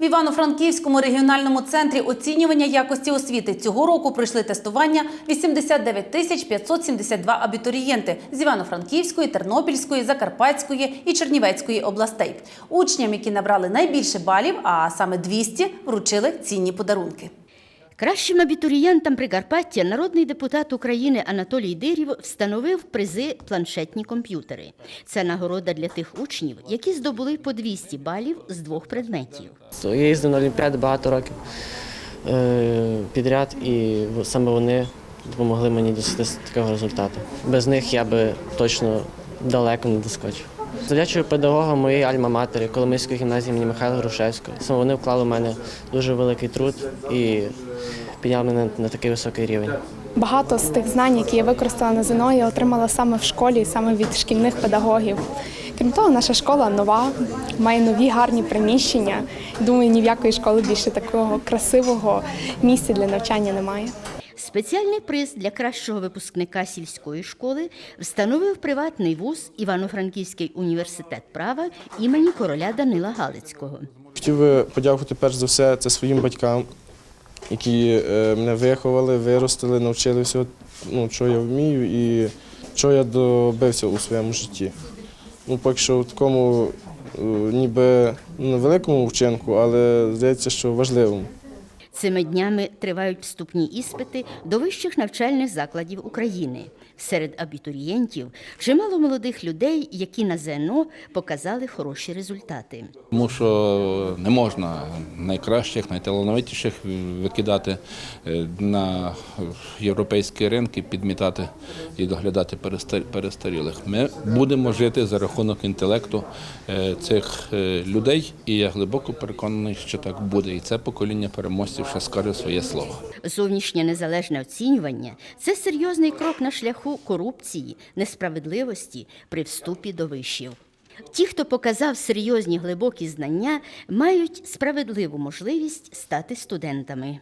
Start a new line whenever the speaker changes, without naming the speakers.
В Івано-Франківському регіональному центрі оцінювання якості освіти цього року пройшли тестування 89 тисяч 572 абітурієнти з Івано-Франківської, Тернопільської, Закарпатської і Чернівецької областей. Учням, які набрали найбільше балів, а саме 200, вручили цінні подарунки.
Кращим абітурієнтам Прикарпаття народний депутат України Анатолій Дирів встановив призи планшетні комп'ютери. Це нагорода для тих учнів, які здобули по 200 балів з двох предметів.
Я їздив на Олімпіади багато років е, підряд, і саме вони допомогли мені досягти такого результату. Без них я би точно далеко не доскочив. Завдячую педагогам моєї альма-матері, Коломийської гімназії імені Михайла Грушевського. Саме вони вклали в мене дуже великий труд і підняли на такий високий рівень.
Багато з тих знань, які я використала на ЗНО, я отримала саме в школі, саме від шкільних педагогів. Крім того, наша школа нова, має нові гарні приміщення. Думаю, ні в якої школи більше такого красивого місця для навчання немає.
Спеціальний приз для кращого випускника сільської школи встановив приватний вуз Івано-Франківський університет права імені короля Данила Галицького.
Хотів би подякувати перш за все це своїм батькам, які е, мене виховали, виростили, навчили всього, ну, що я вмію і що я добився у своєму житті. Ну, поки що в такому е, ніби невеликому вчинку, але здається, що важливому.
Цими днями тривають вступні іспити до вищих навчальних закладів України. Серед абітурієнтів чимало молодих людей, які на ЗНО показали хороші результати.
Тому що не можна найкращих, найталановитіших викидати е, на європейські ринки, підмітати і доглядати перестар- перестарілих. Ми будемо жити за рахунок інтелекту е, цих е, людей, і я глибоко переконаний, що так буде. І це покоління переможців ще скаже своє слово.
Зовнішнє незалежне оцінювання це серйозний крок на шляху корупції, несправедливості при вступі до вишів. Ті, хто показав серйозні глибокі знання, мають справедливу можливість стати студентами.